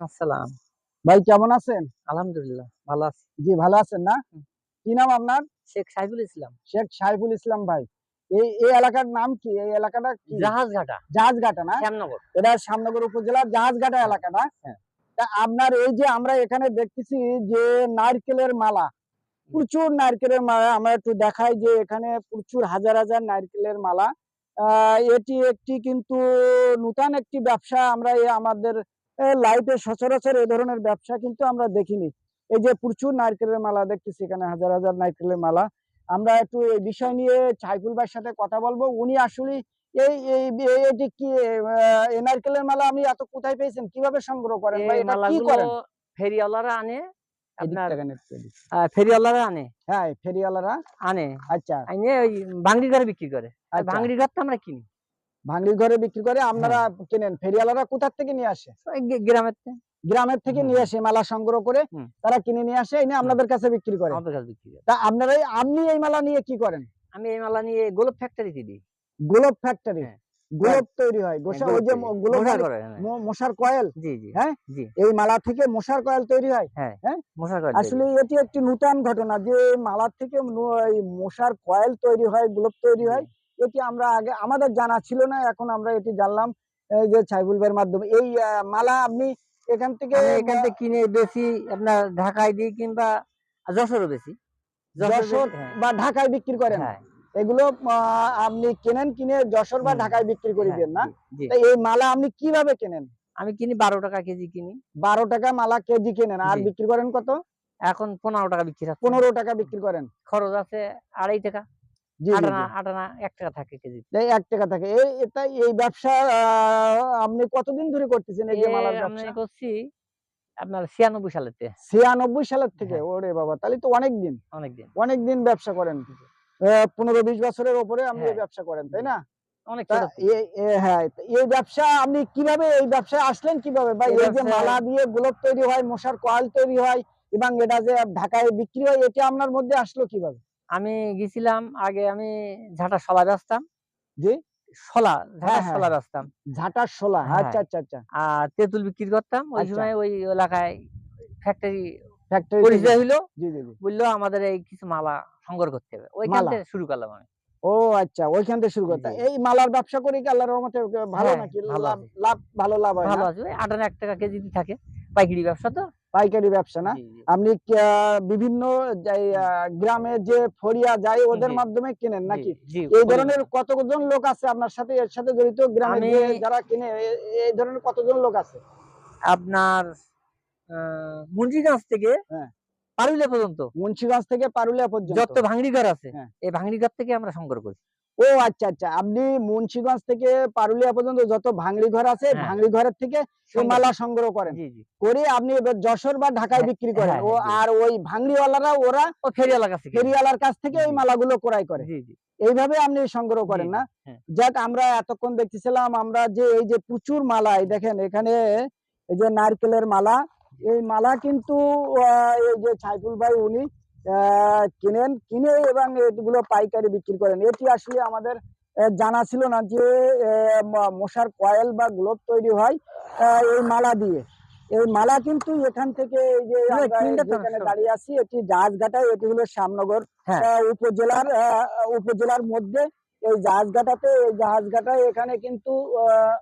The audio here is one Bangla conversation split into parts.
আসসালাম। ভাই কেমন আছেন? আলহামদুলিল্লাহ ভালো আছি। জি ভালো আছেন না? কি নাম আপনার? শেখ সাইফুল ইসলাম। শেখ সাইফুল ইসলাম ভাই এই এই এলাকার নাম কি? এই এলাকাটা কি? জাহাজঘাটা। জাহাজঘাটা না? শ্যামনগর। এটা শ্যামনগর উপজেলার জাহাজঘাটা এলাকা না হ্যাঁ। তা আপনার এই যে আমরা এখানে দেখতেছি যে নারকেলের মালা প্রচুর নারকেলের মালা। আমরা একটু দেখাই যে এখানে প্রচুর হাজার হাজার নারকেলের মালা। আহ, এটি একটি কিন্তু নূতন একটি ব্যবসা। আমরা আমাদের লাইফে সচরাচর এই ধরনের ব্যবসা কিন্তু আমরা দেখিনি। এই যে প্রচুর নারকেলের মালা দেখতেছি এখানে হাজার হাজার নারকেলের মালা। আমরা একটু এই বিষয় নিয়ে সাইফুল ভাইয়ের সাথে কথা বলব। উনি আসলে এই এই এটি কি নারকেলের মালা আপনি এত কোথায় পেয়েছেন? কীভাবে সংগ্রহ করেন এই এটা কি করেন? ফেরিওয়ালারা আনে আপনার ফেরিওয়ালারা আনে। হ্যাঁ ফেরিওয়ালারা আনে। আচ্ছা। আইনে ওই বিক্রি করে। আর আচ্ছা। তো আমরা কিনি। ভাঙ্গির ঘরে বিক্রি করে আপনারা কেনেন? ফেরিওয়ালারা কোথার থেকে নিয়ে আসে? গ্রামের থেকে। গ্রামের থেকে নিয়ে আসে মালা সংগ্রহ করে তারা কিনে নিয়ে আসে এনে আপনাদের কাছে বিক্রি করে। তা আপনারা আপনি এই মালা নিয়ে কি করেন? আমি এই মালা নিয়ে গোলাপ ফ্যাক্টরিতে দিই। গোলাপ ফ্যাক্টরি হ্যাঁ। গোলাপ তৈরি হয় গোসা হ্যাঁ, ওই যে গোলাপ মশার করে, হ্যাঁ। কয়েল? জি জি। হ্যাঁ? জি। এই মালা থেকে মশার কয়েল তৈরি হয়? মশার করে তৈরি। আসলে এটি একটি নূতন ঘটনা যে মালার থেকে মশার কয়েল তৈরি হয় গোলাপ তৈরি হয়। এটি আমরা আগে আমাদের জানা ছিল না এখন আমরা এটি জানলাম যে ছাইবুল ভাইয়ের মাধ্যমে। এই মালা আপনি এখান থেকে এখান থেকে কিনে বেশি আপনার ঢাকায় দিই কিংবা যশোরও বেশি। যশোর বা ঢাকায় বিক্রি করেন। হ্যাঁ। এগুলো আপনি কেনেন কিনে যশোর বা ঢাকায় বিক্রি করে হ্যাঁ, দেন না? এই মালা আপনি কীভাবে কেনেন? আমি কিনি বারো টাকা কেজি কিনি। বারো টাকা মালা কেজি কেনেন? আর বিক্রি করেন কত? এখন পনেরো টাকা বিক্রি পনেরো টাকা বিক্রি করেন। খরচ আছে আড়াই টাকা। কতদিন ধরে করতেছেন আপনার ছিয়ানব্বই সালেতে ছিয়ানব্বই সালের থেকে। ওরে বাবা তাহলে তো অনেকদিন। ব্যবসা করেন। পনেরো বিশ বছরের উপরে আপনি হ্যাঁ। ব্যবসা করেন তাই না? হ্যাঁ এই ব্যবসা আপনি কীভাবে এই ব্যবসায় আসলেন কীভাবে? বা এই এই যে মালা দিয়ে গোলাপ তৈরি হয় মশার কয়েল তৈরি হয় এবং এটা যে ঢাকায় বিক্রি হয় এটা আপনার মধ্যে আসলো কীভাবে? আমি গেছিলাম আগে আমি ঝাঁটা শলা বেচতাম। জি? ঝাঁটা ঝাঁটার শোলা হ্যাঁ। আচ্ছা আচ্ছা আচ্ছা। আর তেঁতুল বিক্রি করতাম ওই আচ্ছা। সময় ওই এলাকায় ফ্যাক্টরি ফ্যাক্টরি পরিচয় হইল জি জি জি। বলল আমাদের এই কিছু মালা সংগ্রহ করতে হবে। ওইখান থেকে শুরু করলাম আমি। ও আচ্ছা ওইখান থেকে শুরু করতে। এই মালার ব্যবসা করে কি আল্লাহর রহমতে? ভালো হ্যাঁ, নাকি? লাভ ভালো লাভ হয় ভালো আছে। আটানা এক টাকা কেজি থাকে। পাইকারি ব্যবসা তো? পাইকারি ব্যবসা না। আপনি বিভিন্ন গ্রামে যে ফরিয়া যায় ওদের মাধ্যমে কেনেন নাকি? এই ধরনের কতজন লোক আছে আপনার সাথে? এর সাথে জড়িত গ্রামে যারা কিনে এই ধরনের কতজন লোক আছে? আপনার মুন্সিগঞ্জ থেকে হ্যাঁ। পারুলিয়া পর্যন্ত। মুন্সিগঞ্জ থেকে পারুলিয়া পর্যন্ত। যত ভাঙড়ি ঘর আছে হ্যাঁ। এই ভাঙড়ি ঘর থেকে আমরা সংগ্রহ করি। ও আচ্ছা আচ্ছা। আপনি মুন্সিগঞ্জ থেকে পারুলিয়া পর্যন্ত যত ভাঙড়ি ঘর আছে হ্যাঁ। ভাঙড়ি ঘরের থেকে এই সংগ্রহ মালা সংগ্রহ করেন। করে আপনি যশোর বা ঢাকায় হ্যাঁ, বিক্রি করেন। হ্যাঁ, ও আর ওই ভাঙড়িওয়ালারা ওরা ফেরিওয়ালার কাছে থেকে। জি। মালাগুলো ক্রয় করে। এইভাবে আপনি সংগ্রহ করেন না। যাক আমরা এতক্ষণ দেখতেছিলাম আমরা যে এই যে প্রচুর মালা দেখেন এখানে এই যে নারকেলের মালা এই মালা কিন্তু এই যে সাইফুল ভাই উনি কিনেন কিনে এবং এগুলো পাইকারি বিক্রি করেন। এটি আসলে আমাদের জানা ছিল না যে মশার কয়েল বা গ্লোব তৈরি হয় এই মালা দিয়ে। এই মালা কিন্তু এখান থেকে এই যে দাঁড়িয়ে আছি এটি জাহাজঘাটায় এটি হলো শ্যামনগর হ্যাঁ। উপজেলার উপজেলার মধ্যে। এই জাহাজঘাটাতে এই জাহাজঘাটায় এখানে কিন্তু আহ,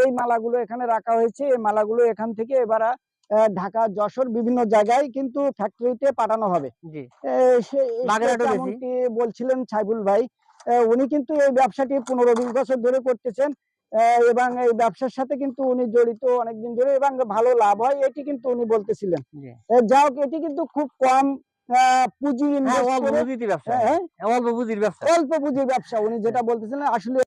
এই মালাগুলো এখানে রাখা হয়েছে। এই মালাগুলো এখান থেকে এবার ঢাকা যশোর বিভিন্ন জায়গায় কিন্তু ফ্যাক্টরিতে পাঠানো হবে। বলছিলেন সাইবুল ভাই উনি কিন্তু এই ব্যবসাটি পনেরো বিশ বছর ধরে করতেছেন এবং এই ব্যবসার সাথে কিন্তু উনি জড়িত অনেকদিন ধরে এবং ভালো লাভ হয় এটি কিন্তু উনি বলতেছিলেন। যাই হোক এটি কিন্তু খুব কম পুঁজি হ্যাঁ, ব্যবসা। হ্যাঁ, অল্প পুঁজির ব্যবসা। অল্প পুঁজির ব্যবসা উনি যেটা বলতেছিলেন আসলে